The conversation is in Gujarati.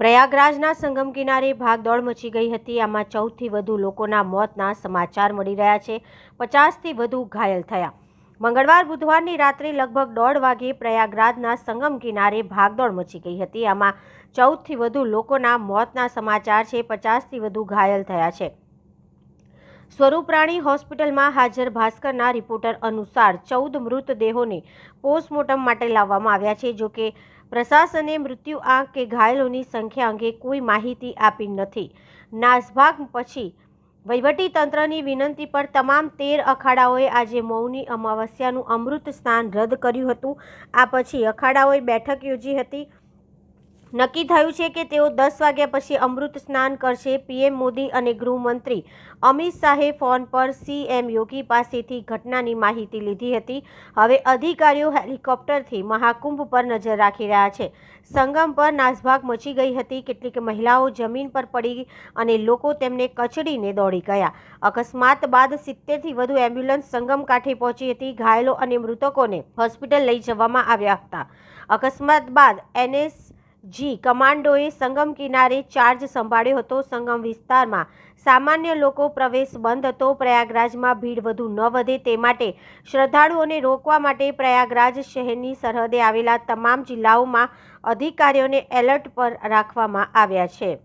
પ્રયાગરાજના સંગમ કિનારે ભાગદોડ મચી ગઈ હતી. આમાં ચૌદથી વધુ લોકોના મોતના સમાચાર મળી રહ્યા છે. પચાસથી વધુ ઘાયલ થયા. મંગળવાર, બુધવારની રાત્રે લગભગ દોઢ વાગે પ્રયાગરાજના સંગમ કિનારે ભાગદોડ મચી ગઈ હતી. આમાં ચૌદથી વધુ લોકોના મોતના સમાચાર છે. પચાસથી વધુ ઘાયલ થયા છે. સ્વરૂપરાણી હોસ્પિટલમાં હાજર ભાસ્કરના રિપોર્ટર અનુસાર ચૌદ મૃતદેહોને પોસ્ટમોર્ટમ માટે લાવવામાં આવ્યા છે. જોકે પ્રશાસને મૃત્યુ આંક કે ઘાયલોની સંખ્યા અંગે કોઈ માહિતી આપી નથી. નાસભાગ પછી વહીવટી તંત્રની વિનંતી પર તમામ તેર અખાડાઓએ આજે મૌની અમાવસ્યાનું અમૃત સ્નાન રદ કર્યું હતું. આ પછી અખાડાઓએ બેઠક યોજી હતી. નક્કી થયું છે કે તેઓ દસ વાગ્યા પછી અમૃત સ્નાન કરશે. પીએમ મોદી અને ગૃહમંત્રી અમિત શાહે ફોન પર સીએમ યોગી પાસેથી ઘટનાની માહિતી લીધી હતી. હવે અધિકારીઓ હેલિકોપ્ટરથી મહાકુંભ પર નજર રાખી રહ્યા છે. સંગમ પર નાસભાગ મચી ગઈ હતી. કેટલીક મહિલાઓ જમીન પર પડી અને લોકો તેમને કચડીને દોડી ગયા. અકસ્માત બાદ સિત્તેરથી વધુ એમ્બ્યુલન્સ સંગમ કાંઠે પહોંચી હતી. ઘાયલો અને મૃતકોને હોસ્પિટલ લઈ જવામાં આવ્યા હતા. અકસ્માત બાદ એનએસ જી, કમાન્ડોએ સંગમ કિનારે ચાર્જ સંભાળ્યો હતો. સંગમ વિસ્તારમાં સામાન્ય લોકો પ્રવેશ બંધ હતો. પ્રયાગરાજમાં ભીડ વધુ ન વધે તે માટે શ્રદ્ધાળુઓને રોકવા માટે પ્રયાગરાજ શહેરની સરહદે આવેલા તમામ જિલ્લાઓમાં અધિકારીઓને એલર્ટ પર રાખવામાં આવ્યા છે.